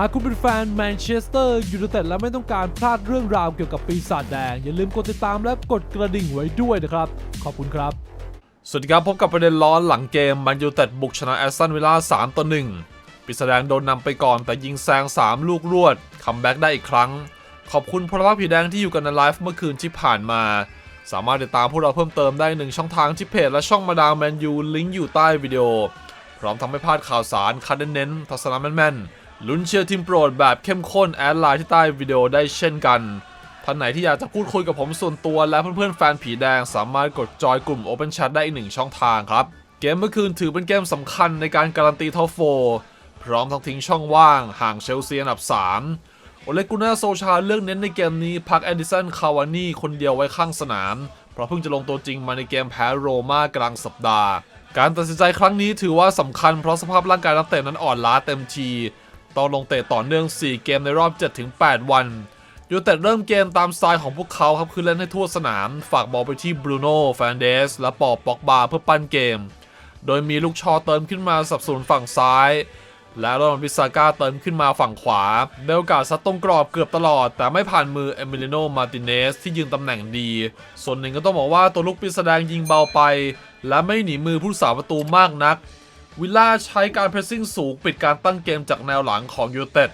หากคุณเป็นแฟนแมนเชสเตอร์ยูไนเต็ดและไม่ต้องการพลาดเรื่องราวเกี่ยวกับปีศาจแดง อย่าลืมกดติดตามและกดกระดิ่งไว้ด้วยนะครับ ขอบคุณครับ สวัสดีครับพบกับประเด็นร้อนหลังเกมแมนยูเต็ดบุกชนะแอสตันวิลล่า3ต่อ1ปิดแดงโดนนำไปก่อนแต่ยิงแซง 3 ลูกรวดคัมแบ็กได้อีกครั้ง ขอบคุณพลพักผีแดงที่อยู่กันในไลฟ์เมื่อคืนที่ผ่านมา สามารถติดตามพวกเราเพิ่มเติมได้หนึ่งช่องทางที่เพจและช่องมาดามแมนยูลิงก์อยู่ใต้วิดีโอพร้อมทำให้พลาดข่าวสารคัดเน้นๆทัศนะแม่นๆ ลุ้นเชียร์ทีมโปรดแบบเข้มข้นแอดไลน์ที่ใต้วิดีโอได้เช่นกัน ท่านไหนที่อยากจะพูดคุยกับผมส่วนตัวและเพื่อนๆแฟนผีแดงสามารถกดจอยกลุ่ม Open Chat ได้อีกหนึ่งช่องทางครับ เกมเมื่อคืนถือเป็นเกมสำคัญในการการันตีท็อปโฟพร้อมทั้งทิ้งช่องว่างห่างเชลซีอันดับ 3 โอเลกุน่าโซชาเลือกเน้นในเกมนี้พักแอดิสันคาวานี่คนเดียวไว้ข้างสนาม เพราะเพิ่งจะลงตัวจริงมาในเกมแพ้โรม่ากลางสัปดาห์ การตัดสินใจครั้งนี้ถือว่าสำคัญเพราะสภาพร่างกายนักเตะนั้นอ่อนล้าเต็มที ต้องลงเตะต่อเนื่อง 4 เกมในรอบ 7-8 วันยูเต็ดเริ่มเกมตามสไตล์ของพวกเขาครับคือเล่นให้ทั่วสนาม ฝากบอลไปที่บรูโน่แฟนเดสและปอปอกบาเพื่อปั้นเกม โดยมีลูกชอเติมขึ้นมาสับสนฝั่งซ้าย และโรนัลพิซาก้าเติมขึ้นมาฝั่งขวาได้โอกาสซัดตรงกรอบเกือบตลอด แต่ไม่ผ่านมือเอมิลิโนมาติเนสที่ยืนตำแหน่งดี ส่วนหนึ่งก็ต้องบอกว่าตัวลูกปีแสดงยิงเบาไป และไม่หนีมือผู้สาประตูมากนัก วิลล่าใช้การเพรสซิ่งสูงปิดการตั้งเกมจากแนวหลังของยูเต็ด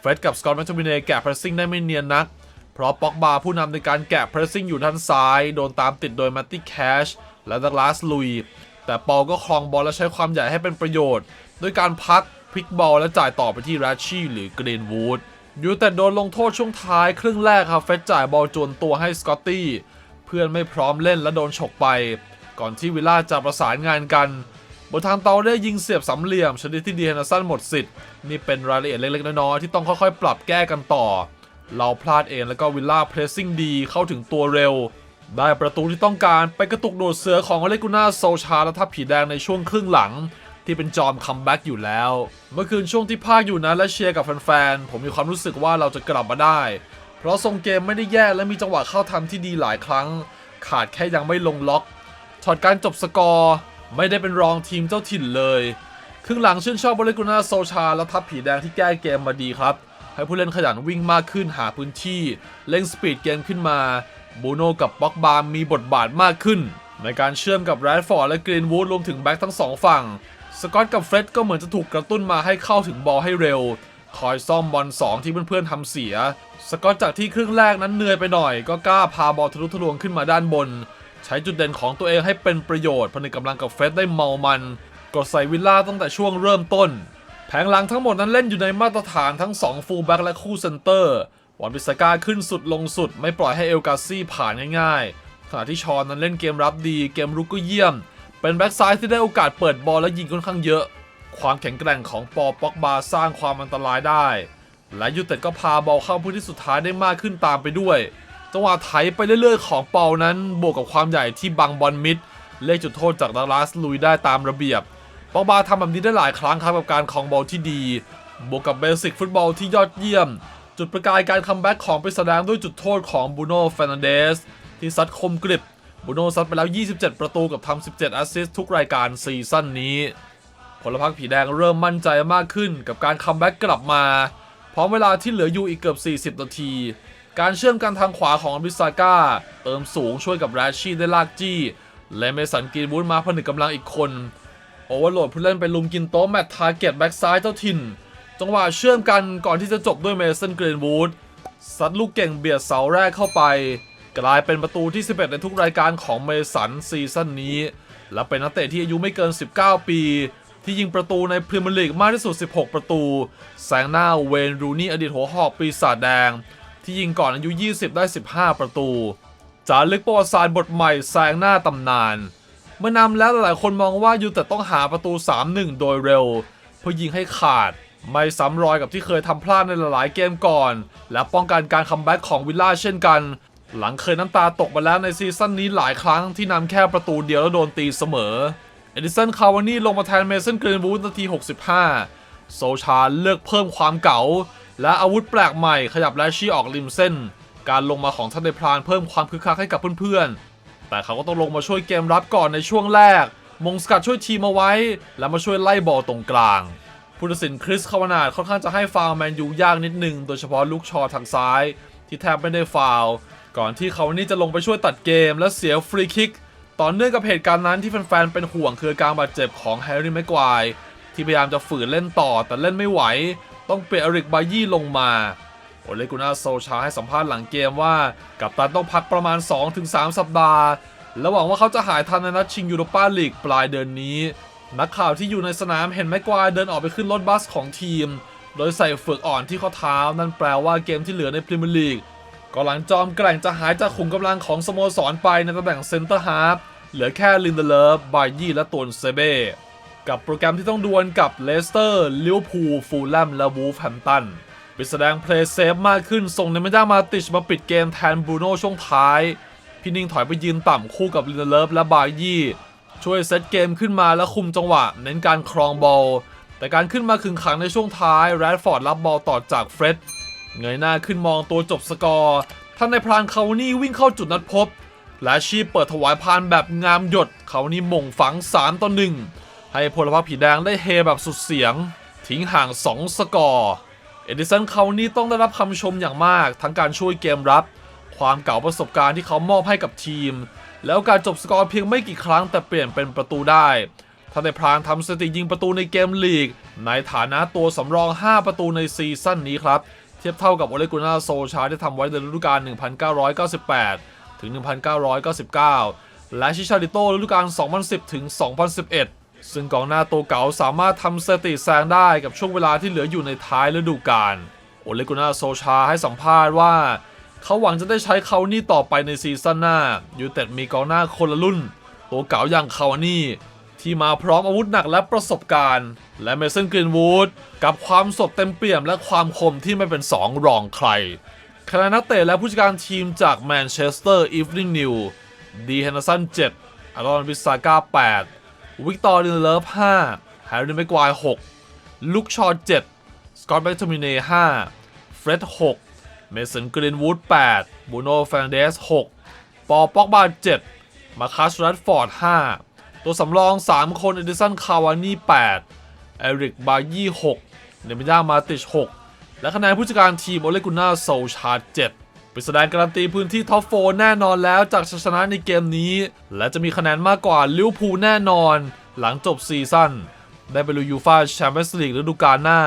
เฟร็ดกับสกอตต์แมคโทมิเนแกะเพรสซิ่งได้ไม่เนียนนัก เพราะป็อกบาผู้นำในการแกะเพรสซิ่งอยู่ด้านซ้าย โดนตามติดโดยแมตตี้แคชและดักลาสลุย แต่ปอลก็ครองบอลและใช้ความใหญ่ให้เป็นประโยชน์ ด้วยการพักพลิกบอลและจ่ายต่อไปที่แรชชี่หรือกรีนวูดยูแต่โดนลงโทษช่วงท้ายครึ่งแรกครับเฟ็ดจ่ายบอลจวนตัวให้สกอตตี้เพื่อนไม่พร้อมเล่นและโดนฉกไป ก่อนที่วิลล่าจะประสานงานกัน บนทางเตาได้ยิงเสียบสามเหลี่ยม ชนิดที่ดีเฮนสันหมดสิทธิ์ นี่เป็นรายละเอียดเล็กๆน้อยๆที่ต้องค่อยๆ ปรับแก้กันต่อ เราพลาดเองแล้วก็วิลล่าเพรสซิ่งดีเข้าถึงตัวเร็ว ได้ประตูที่ต้องการไปกระตุกโดดเสือของอเลกุน่าโซชาและทัพผีแดงในช่วงครึ่งหลัง ที่เป็นจอมคัมแบ็กอยู่แล้ว เมื่อคืนช่วงที่ภาคอยู่นะและเชียร์กับแฟนๆผมมีความรู้สึกว่าเราจะกลับมาได้ เพราะทรงเกมไม่ได้แย่และมีจังหวะเข้าทำที่ดีหลายครั้ง ขาดแค่ยังไม่ลงล็อกช็อตการจบสกอร์ ไม่ได้เป็นรองทีมเจ้าถิ่นเลยครึ่งหลังชื่นชอบบริกุนาโซชา และทัพผีแดงที่แก้เกมมาดีครับ ให้ผู้เล่นขยันวิ่งมากขึ้นหาพื้นที่เล่งสปีดเกมขึ้นมาบูโนกับบ็อกบาร์มีบทบาทมากขึ้น ในการเชื่อมกับแรดฟอร์ดและกรีนวูดรวมถึงแบ็กทั้งสองฝั่งสกอตกับเฟร็ดก็เหมือนจะถูกกระตุ้นมาให้เข้าถึงบอลให้เร็ว คอยซ่อมบอล2ที่เพื่อนๆทำเสีย สกอตจากที่ครึ่งแรกนั้นเหนื่อยไปหน่อย ก็กล้าพาบอลทะลุทะลวงขึ้นมาด้านบน ใช้จุดเด่นของตัวเองให้เป็นประโยชน์ผนึกกำลังกับเฟสได้เมามัน กดใส่วิลล่าตั้งแต่ช่วงเริ่มต้น แผงหลังทั้งหมดนั้นเล่นอยู่ในมาตรฐานทั้ง 2 ฟูลแบ็กและคู่เซนเตอร์วันบิสกาขึ้นสุดลงสุด ไม่ปล่อยให้เอลกาซี่ผ่านง่ายๆขณะที่ชอนนั้นเล่นเกมรับดีเกมรุกก็เยี่ยม เป็นแบ็กซ้ายที่ได้โอกาสเปิดบอลและยิงค่อนข้างเยอะ ความแข็งแกร่งของปอป็อกบาสร้างความอันตรายได้ และยูเต็ดก็พาบอลเข้าพื้นที่สุดท้ายได้มากขึ้นตามไปด้วย จังหวะไถไปเรื่อย ๆ ของเปานั้นบวกกับความใหญ่ที่บังบอลมิดเลขจุดโทษจากดักลาสลุยได้ตามระเบียบปองบาทำแบบนี้ได้หลายครั้งครับกับการคองบอลที่ดี บวกกับเบสิกฟุตบอลที่ยอดเยี่ยม จุดประกายการคัมแบ็กของไปแสดงด้วยจุดโทษของบูโน่เฟรนันเดสที่ซัดคมกริบบูโน่ซัดไปแล้ว 27 ประตูกับทำ 17แอสซิสต์ทุกรายการซีซั่นนี้พลพรรคผีแดงเริ่มมั่นใจมากขึ้นกับการคัมแบ็กกลับมา พร้อมเวลาที่เหลืออยู่อีกเกือบ 40 นาที การเชื่อมกันทางขวาของอบิซาก้าเติมสูงช่วยกับแรชชี่ได้ลากจี้ และเมสันกรีนวูดมาผนึกกำลังอีกคน โอเวอร์โหลดผู้เล่นไปลุมกินโต๊ะแมตต์ทาร์เก็ตแบ็กซ้ายเจ้าถิ่น จังหวะเชื่อมกันก่อนที่จะจบด้วยเมสันกรีนวูดซัดลูกเก่งเบียดเสาแรกเข้าไป กลายเป็นประตูที่ 11 ในทุกรายการของเมสันซีซั่นนี้ และเป็นนักเตะที่อายุไม่เกิน 19 ปี ที่ยิงประตูในพรีเมียร์ลีกมากที่สุด 16 ประตู แซงหน้าเวนรูนี่อดีตหัวหอกปีศาจแดง ที่ยิงก่อนอายุ 20 ได้ 15 ประตู จารึกประวัติศาสตร์บทใหม่แซงหน้าตำนาน เมื่อนำแล้วหลายคนมองว่ายูแต่ต้องหาประตู 3-1 โดยเร็ว เพื่อยิงให้ขาด ไม่ซ้ำรอยกับที่เคยทำพลาดในหลายๆเกมก่อน และป้องกันการคัมแบ็กของวิลล่าเช่นกัน หลังเคยน้ำตาตกมาแล้วในซีซั่นนี้หลายครั้งที่นำแค่ประตูเดียวแล้วโดนตีเสมอเอดิสันคาวานี่ลงมาแทนเมสันกรีนวูดนาที 65 โซชาเลือกเพิ่มความเก๋า และอาวุธแปลกใหม่ขยับแลชชี่ออกริมเส้น การลงมาของทันเดพรานเพิ่มความคึกคักให้กับเพื่อนๆ แต่เขาก็ต้องลงมาช่วยเกมรับก่อนในช่วงแรก มงสกัดช่วยทีมเอาไว้ และมาช่วยไล่บอลตรงกลาง ผู้ตัดสินคริสคาวานาดค่อนข้างจะให้ฟาวแมนยูยากนิดนึง โดยเฉพาะลูกชอทางซ้าย ที่แทบไม่ได้ฟาวก่อนที่เขาวานี่จะลงไปช่วยตัดเกม และเสียฟรีคิกต่อเนื่องกับเหตุการณ์นั้นที่แฟนๆเป็นห่วงคือการบาดเจ็บของแฮร์รี่แม็กควายที่พยายามจะฝืนเล่นต่อแต่เล่นไม่ไหว ต้องเปลี่ยนอริกบายี่ลงมาโอเลกุนาโซชาให้สัมภาษณ์หลังเกมว่า กัปตันต้องพักประมาณ 2-3 สัปดาห์ และหวังว่าเขาจะหายทันในนัดชิงยูโรปาลีกปลายเดือนนี้ นักข่าวที่อยู่ในสนามเห็นแม็กควายเดินออกไปขึ้นรถบัสของทีม โดยใส่เฟือกอ่อนที่ข้อเท้า นั่นแปลว่าเกมที่เหลือในพรีเมียร์ลีกก็หลังจอมแกร่งจะหายจากขุมกำลังของสโมสรไปในตำแหน่งเซนเตอร์ฮาร์ฟเหลือแค่ลินเดเลฟบายยี่และตวนเซเบ้ กับโปรแกรมที่ต้องดวลกับเลสเตอร์ลิเวอร์พูลฟูลแลมและวูฟแฮมตันปิดแสดงเพลย์เซฟมากขึ้น ส่งเนมิด้ามาติชมาปิดเกมแทนบรูโน่ช่วงท้าย พี่นิ่งถอยไปยืนต่ำคู่กับลินเดเลฟและบายี่ ช่วยเซตเกมขึ้นมาและคุมจังหวะ เน้นการครองบอล แต่การขึ้นมาขึงขังในช่วงท้ายแรดฟอร์ดรับบอลต่อจากเฟร็ดเงยหน้าขึ้นมองตัวจบสกอร์ท่านในพรานคาวนี่วิ่งเข้าจุดนัดพบ และชีพเปิดถวายพานแบบงามหยดเขานี่มงฝัง3ต่อ1 ให้พลพรรคผีแดงได้เฮแบบสุดเสียง ทิ้งห่าง 2 สกอร์เอดิสันเขานี่ต้องได้รับคำชมอย่างมาก ทั้งการช่วยเกมรับ ความเก่าประสบการณ์ที่เขามอบให้กับทีม แล้วการจบสกอร์เพียงไม่กี่ครั้งแต่เปลี่ยนเป็นประตูได้ท่านในพรางทำสถิติยิงประตูในเกมลีก ในฐานะตัวสำรอง 5 ประตูในซีซั่นนี้ครับ เทียบเท่ากับโอเลกุนาโซชาที่ทำไว้ในฤดูกาล 1998 ถึง 1999 และชิชาริโต้ฤดูกาล 2010 ถึง 2011 ซึ่งกองหน้าตัวเก่าสามารถทำสถิติแซงได้กับช่วงเวลาที่เหลืออยู่ในท้ายฤดูกาลโอเลกุนาโซชาให้สัมภาษณ์ว่า เขาหวังจะได้ใช้เขานี่ต่อไปในซีซั่นหน้ายูเต็ดมีกองหน้าคนละรุ่น ตัวเก่าอย่างคาวานี่ที่มาพร้อมอาวุธหนักและประสบการณ์ และเมสันกรีนวูดกับความสดเต็มเปี่ยมและความคมที่ไม่เป็นสองรองใครคณะนักเตะและผู้จัดการทีมจากแมนเชสเตอร์อีฟนิงนิวดีเฮนเดอร์สัน7อารอนวิสซาก้า8 วิกตอร์ลินเลิฟ5แฮร์รี่แม็กควาย6ลุคชอร์7สกอตต์แบ็กทอมิเน่5เฟร็ด6เมสันกรีนวูด8บูโน่แฟนเดส6ปอป็อกบา7มาคัสแรดฟอร์ด5ตัวสำรอง 3 คนเอดิสันคาวานี่8เอริกบายี่6เนมิด้ามาติช 6 และคะแนนผู้จัดการทีมโอเลกุน่าโซชาร์ด7 เป็นแสดงการันตีพื้นที่ท็อปโฟแน่นอนแล้วจากชัยชนะในเกมนี้ และจะมีคะแนนมากกว่าลิวพูแน่นอน หลังจบซีซั่นได้ไปลุยยูฟ่าแชมเปี้ยนส์ลีกฤดูกาลหน้า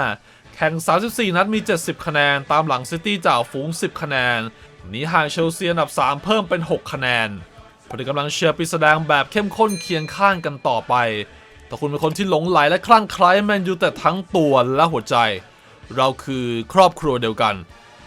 แข่ง 34 นัดมี 70 คะแนน ตามหลังซิตี้จ่าฝูง 10 คะแนนหนีห่างเชลซีอันดับ 3 เพิ่มเป็น 6 คะแนนผลิตกำลังเชียร์ปีแสดงแบบเข้มข้นเคียงข้างกันต่อไปถ้าคุณเป็นคนที่หลงไหลและคลั่งไคล้แมนยูแต่ทั้งตัวและหัวใจ เราคือครอบครัวเดียวกัน